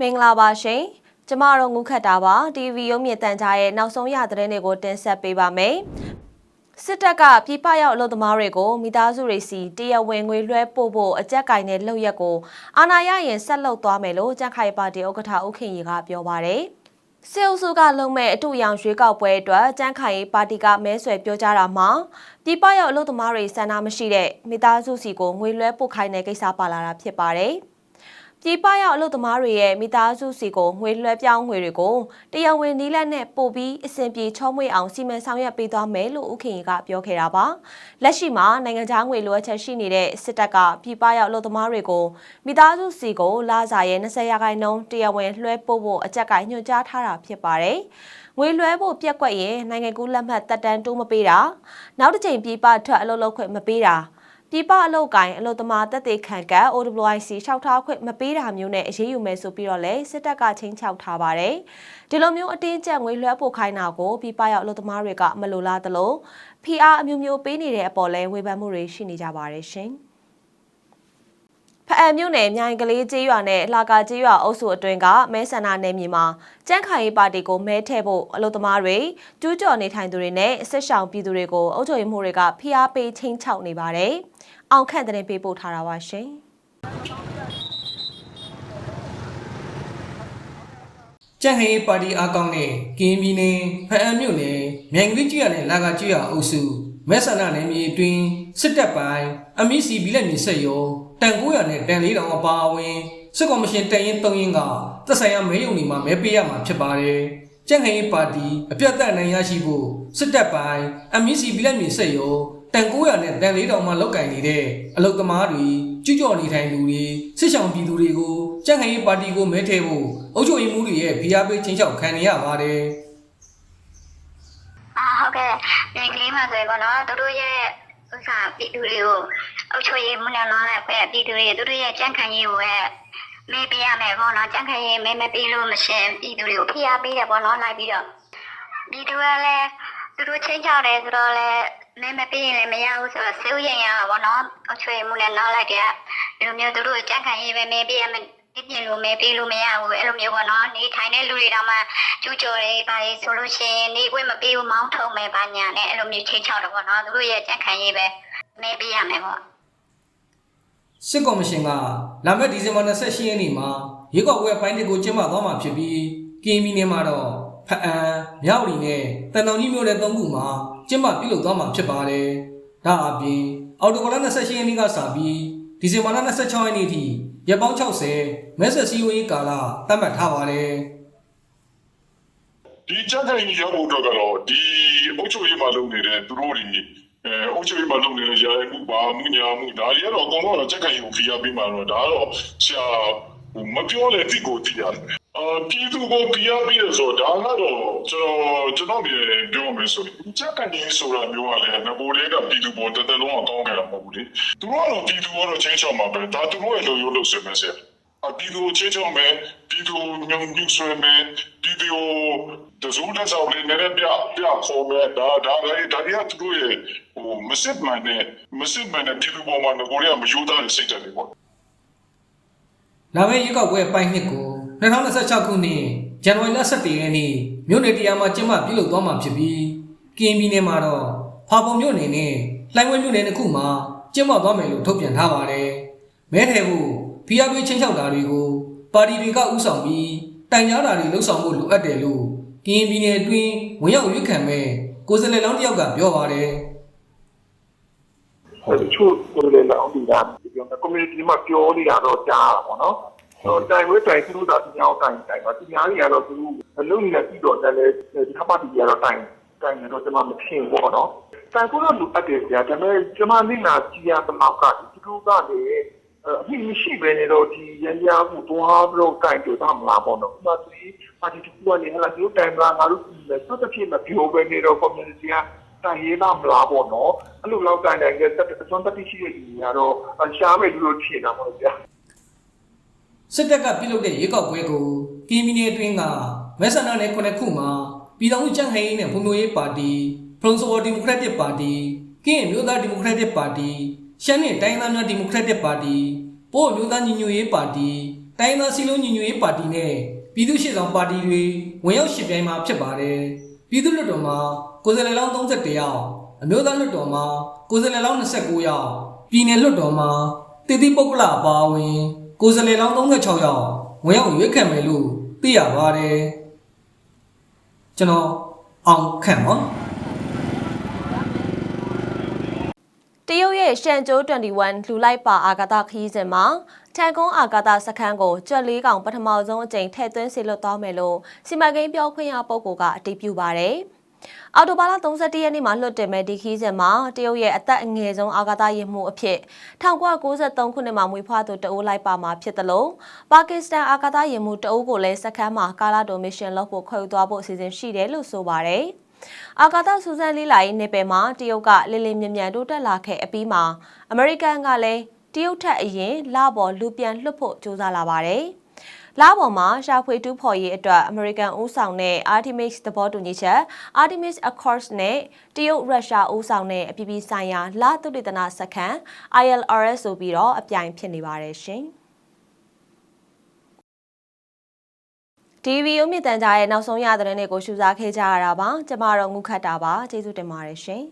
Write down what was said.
မင်္ဂလာပါရှင်ကျမတို့ငုခတ်တာပါ TV ရုံးမြင့်တန်ကြားရဲ့နောက်ဆုံးရသတင်းတွေကိုတင်ဆက်ပေးပါမယ်စစ်တပ်ကပြည်ပရောက်အလုပ်သမားတွေကိုမိသားစုတွေစီတရားဝင်ငွေလွှဲပို့ဖို့အကြက်ကင်တဲ့လုပ်ရက်ကိုအာဏာရရင်ဆက်လုပ်သွားမယ်လို့ကြံ့ခိုင်ပါတီဥက္ကဋ္ဌဦးခင်ရီကပြောပါတယ် စေအုပ်စုကလုံမဲ့အတူရောင်ရွေးကောက်ပွဲအတွက်ကြံ့ခိုင်ပါတီကမဲဆွယ်ပြောကြားတာမှာပြည်ပရောက်အလုပ်သမားတွေဆန္ဒမရှိတဲ့မိသားစုစီကိုငွေလွှဲပို့ခိုင်းတဲ့ကိစ္စပါလာတာဖြစ်ပါတယ်။ ပြည်ပရောက်အလုပ်သမားတွေရဲ့မိသားစုစီကိုငွေလွှဲပြောင်းငွေတွေကိုတရားဝင်နီးလက်နဲ့ပို့ပြီးအစဉ်ပြေချောမွေ့အောင်စီမံဆောင်ရွက်ပေးသွားမယ်လို့ဦးခင်ရီကပြောခဲ့တာပါ။လက်ရှိမှာနိုင်ငံခြားငွေလိုအပ်ချက်ရှိနေတဲ့စစ်တပ်ကပြည်ပရောက်အလုပ်သမားတွေကိုမိသားစုစီကိုလာစာရဲ့20ရာခိုင်နှုန်းတရားဝင်လွှဲပို့ဖို့အကြက်ကညွှန်ကြားထားတာဖြစ်ပါတယ်။ငွေလွှဲဖို့ပြက်ကွက်ရင်နိုင်ငံကူးလက်မှတ်တက်တန်းတိုးမပေးတာနောက်တစ်ချိန်ပြည်ပထွက်အလုပ်လုပ်ခွင့်မပေးတာ ပြည်ပအလုပ်ကိုင်အလုပ်သမားတက်သေးခံက OWIC လျှောက်ထားခွင့်မပေးတာမျိုးနဲ့အရေးယူမယ်ဆိုပြီးတော့လည်းစစ်တပ်ကချင်းချောက်ထားပါတယ်။ဒီလိုမျိုးအတင်းကျပ်ငွေလွှဲပို့ခိုင်းတာကိုပြည်ပရောက်အလုပ်သမားတွေကမလိုလားသလို PR အမျိုးမျိုးပေးနေတဲ့အပေါ်လဲဝေဖန်မှုတွေရှိနေကြပါတယ်ရှင်။ဖ အံမြို့နယ်မြိုင်ကလေးကျေးရွာနဲ့လှကာကျေးရွာအုပ်စုအတွင်းကမဲဆန္ဒနယ်မြေမှာကြန့်ခိုင်ရေးပါတီကိုမဲထည့်ဖို့အလို့သမားတွေကျူးကျော်နေထိုင်သူတွေနဲ့စစ်ဆောင်ပြည်သူတွေကိုအုပ်ချုပ်ရေးမှုတွေကဖိအားပေးချင်းချောက်နေပါတယ်။အောင်ခန့်တဲ့ပေးပို့ထားတာပါရှင်။ကြက်ဟင်းပါတီအားကောင်းတဲ့ကင်းပြည်နယ်ဖအံမြို့နယ်မြိုင်ကလေးကြီးရနဲ့လာကကြီးရအုပ်စုမဲဆန္ဒနယ်မြေအတွင်းစစ်တပ်ပိုင်းအမီစီဘီလက်မြေဆက်ရော တန်900နဲ့တန်400အပါအဝင်စစ်ကော်မရှင်တန်ရင်3ရင်ကသက်ဆိုင်ရာမဲယုံတွေမှာမဲပေးရမှာဖြစ်ပါတယ်ကြက်ဟင်းပါတီအပြတ်သက်နိုင်ရရှိဖို့စစ်တပ်ပိုင်းအမီစီဘီလက်မြေဆက်ရောတန်900နဲ့တန်400မှာလောက်ကင်နေတဲ့အလုတ်သမားတွေကြွကြော်နေထိုင်သူတွေစစ်ဆောင်ပြည်သူတွေကိုကြက်ဟင်းပါတီကိုမဲထည့်ဖို့အုပ်ချုပ်ရေးမှုတွေရဲ့ဖိအားပေးချင်းချောက်ခံနေရပါတယ်အာဟုတ်ကဲ့ဒီကလေးမှဆိုရင်ပေါ့နော်သူတို့ရဲ့ ဥစ္စာပြည်သူတွေကိုအုပ်ချုပ်ရေးမှုနဲ့လောလိုက်ဖွဲ့ပြည်သူတွေသူတို့ရဲ့ကြံ့ခိုင်ရေးကိုရဲ့မေးပြရမယ်ပေါ့နော်ကြံ့ခိုင်ရေးမေးမပေးလို့မရှင်ပြည်သူတွေကိုဖိအားပေးတယ်ပေါ့နော်လိုက်ပြီးတော့ပြည်သူကလည်းသူတို့ချင်းချောက်တယ်ဆိုတော့လည်းမေးမပေးရင်လည်းမရဘူးဆိုတော့စေဦးရင်ရပါပေါ့နော်အုပ်ချုပ်ရေးမှုနဲ့လောလိုက်တဲ့ဒီလိုမျိုးသူတို့ကြံ့ခိုင်ရေးပဲမေးပြရမယ် ပြပြင်လို့မဲပေးလို့မရဘူးအဲ့လိုမျိုးပေါ့နော်နေထိုင်တဲ့လူတွေတောင်မှကျူးကျော်တယ်ပါလေဆိုလို့ရှိရင်နေခွင့်မပေးဘူးမောင်းထုံမယ်ပါညာနဲ့အဲ့လိုမျိုးချင်းချောက်တယ်ပေါ့နော်သူတို့ရဲ့ကြက်ခံရေးပဲမဲပေးရမယ်ပေါ့စစ်ကော်မရှင်ကလာမယ့်ဒီဇင်ဘာ28ရက်နေ့မှာရွေးကောက်ပွဲပိုင်းတွေကိုကျင်းပသွားမှာဖြစ်ပြီးကင်းပြည်နယ်မှာတော့ဖအံမြောက်လီနဲ့တန်တောင်ကြီးမြို့နယ်သုံးခုမှာကျင်းပပြုလုပ်သွားမှာဖြစ်ပါတယ်။ဒါအပြင်အော်တိုဘာလ28ရက်နေ့ကစပြီးဒီဇင်ဘာလ26ရက်နေ့ထိ ရက်ပေါင်း60မဲဆက်စည်းဝေးကာလသတ်မှတ်ထားပါတယ်။ဒီကြက်ခိုင်ကြီးရဖို့အတွက်ကတော့ဒီအုပ်ချုပ်ရေးမှာလုပ်နေတဲ့သူတို့တွေအဲအုပ်ချုပ်ရေးမှာလုပ်နေတဲ့ရာရမှုပါမှုညာမှုဒါတွေကတော့အကုန်လုံးတော့ကြက်ခိုင်ကြီးကိုဖိအားပေးမှာတော့ဒါကတော့ဆရာဟိုမပြောလေတိကိုသိရတယ် အာပြည်သူကိုဖိအားပေးရဆိုတော့ဒါကတော့ကျွန်တော်ကျွန်တော်မြေပြောမယ်ဆိုရင်ကြက်ခိုင်ကြီးဆိုတာမျိုးကလည်းငကိုတွေကပြည်သူပေါ်တသက်လုံးအောင်ကောင်းကြတာမဟုတ်ဘူးလေသူတို့ကတော့ပြည်သူကတော့ချင်းချောင်းမှာပဲဒါသူတို့ရဲ့လိုရိုးလို့ဆိုမယ်ဆရာအပြည်သူချင်းချောင်းမယ်ပြည်သူညုံညူဆွေမယ်ပြည်သူတဇူးတဲ့ဆောင်လေးနည်းနည်းပြပြခေါ်မယ်ဒါဒါလည်းဒါတွေကသူတို့ရဲ့ဟိုမစစ်မှန်တဲ့မစစ်မှန်တဲ့ပြည်သူပေါ်မှာငကိုရီးယားမယူသားတဲ့စိတ်ဓာတ်တွေပေါ့လာမယ့်ရွေးကောက်ပွဲအပိုင်းနှစ်ကို 2026ခုနှစ်ဇန်နဝါရီလ17ရက်နေ့မြို့နယ်တရားမှာကျင်းပပြုလုပ်သွားမှာဖြစ်ပြီးကရင်ပြည်နယ်မှာတော့ဖာပုံမြို့နယ်နဲ့လှိုင်းဝဲမြို့နယ်တစ်ခုမှာကျင်းပသွားမယ်လို့ထုတ်ပြန်ထားပါတယ်။မဲထဲကိုဖိအားပေးချင်းချောက်တာတွေကိုပါတီတွေကဥဆောင်ပြီးတိုင်ကြားတာတွေလှုပ်ဆောင်ဖို့လိုအပ်တယ်လို့ကရင်ပြည်နယ်အတွင်းဝင်ရောက်ရွေးခံမဲ့ကိုယ်စားလှယ်လောင်းတစ်ယောက်ကပြောပါတယ်။ဟိုတချို့ကိုယ်လည်းလောင်းပြီးတာပြောတယ် community မှာပြောနေတာတော့ကြားတာပေါ့နော် ဟိုတိုင်ဝဲတိုင်သူတို့ကဒီအောင်တိုင်တိုင်တော့ဒီများကြီးကတော့သူအလုံးနဲ့ပြီးတော့တယ်လေဒီခပါတီကတော့တိုင်တိုင်တော့ကျွန်မမထင်ဘူးပေါ့နော်တိုင်ဖို့တော့လူအပ်တယ်ကြာဒါပေမဲ့ကျွန်မနေလာကြည့်ရတဲ့နောက်ကဒီလိုကလေအဖြစ်မရှိပဲနေတော့ဒီရန်ရမှုသွားပြီးတော့တိုင်ကြတာမလားပေါ့နော်ဥပမာဒီပါတီတူကနေဟလာဒီတိုင်လာငါတို့ဒီလက်ဆက်တစ်ဖြစ်မပြောပဲနေတော့ community ကတိုင်ရေးသားမလားပေါ့နော်အဲ့လိုလောက်တိုင်တိုင်ကတက်အစွမ်းတက်ရှိတဲ့လူတွေကတော့ရှားမယ်လို့လို့ထင်တာပေါ့ဗျာ စစ်တပ်ကပြုလုပ်တဲ့ရွေးကောက်ပွဲကိုကင်းမီနယ်အတွင်းကမဲဆန္ဒနယ်ခုနှစ်ခုမှာပြည်ထောင်စုကြံ့ခိုင်ရေးနဲ့ဖွံ့ဖြိုးရေးပါတီဖရုံဆိုဒီမိုကရက်တစ်ပါတီကင်းအမျိုးသားဒီမိုကရက်တစ်ပါတီရှမ်းနယ်တိုင်းသားများဒီမိုကရက်တစ်ပါတီပပို့အမျိုးသားညီညွတ်ရေးပါတီတိုင်းသားစီလုံးညီညွတ်ရေးပါတီနဲ့ပြည်သူ့ရှေ့ဆောင်ပါတီတွေဝင်ရောက်ရှင်ပြိုင်မှာဖြစ်ပါတယ်ပြည်သူ့လွှတ်တော်မှာကိုယ်စားလှယ်လောင်း31ယောက်အမျိုးသားလွှတ်တော်မှာကိုယ်စားလှယ်လောင်း29ယောက်ပြည်နယ်လွှတ်တော်မှာတည်တည်ပုဂ္ဂလအပါအဝင် ကိုယ်စားလှယ်လောင်း36ယောက်ဝင်ရောက်ရွေးခံမယ်လို့သိရပါတယ်ကျွန်တော်အောင်ခန့်ပါတရုတ်ရဲ့ရှန်ကျိုး21လူလိုက်ပါအာကာသခရီးစဉ်မှာထန်ကုန်းအာကာသစခန်းကိုကြွက်လေးကောင်ပထမဆုံးအကြိမ်ထည့်သွင်းစေလွှတ်သွားမယ်လို့စီမံကိန်းပြောခွင့်ရပုဂ္ဂိုလ်ကအတည်ပြုပါတယ်။ အော်တိုဘာလ31ရက်နေ့မှာလွှတ်တင်မဲ့ဒီခရီးစဉ်မှာတရုတ်ရဲ့အသက်အငယ်ဆုံးအာကာသယာဉ်မှူးအဖြစ်1993ခုနှစ်မှာမွေးဖွားသူတအိုးလိုက်ပါမှာဖြစ်တယ်လို့ပါကစ္စတန်အာကာသယာဉ်မှူးတအိုးကိုလည်းစခန်းမှာကာလာဒိုမစ်ရှင်လုပ်ဖို့ခေါ်ယူသွားဖို့အစီအစဉ်ရှိတယ်လို့ဆိုပါတယ်။အာကာသစူးစမ်းလေးလာရေးနယ်ပယ်မှာတရုတ်ကလေးလေးမြမြန်တိုးတက်လာခဲ့အပြီးမှာအမေရိကန်ကလည်းတရုတ်ထက်အရင်လပေါ်လူပြန်လွှတ်ဖို့ကြိုးစားလာပါတယ်။ လပေါ်မှာရှာဖွေတူးဖော်ရေးအတွက်အမေရိကန်ဦးဆောင်တဲ့ Artemis သဘောတူညီချက် Artemis Accords နဲ့တရုတ်ရုရှားဦးဆောင်တဲ့အပြည်ပြည်ဆိုင်ရာလသုတေသနစခန်း ILRS ဆိုပြီးတော့အပြိုင်ဖြစ်နေပါတယ်ရှင်။ TV ရုံမြင့်တန်ကြားရဲ့နောက်ဆုံးရသတင်းတွေကိုရှုစားခဲ့ကြရတာပါကျမတို့ငုခတ်တာပါကျေးဇူးတင်ပါတယ်ရှင်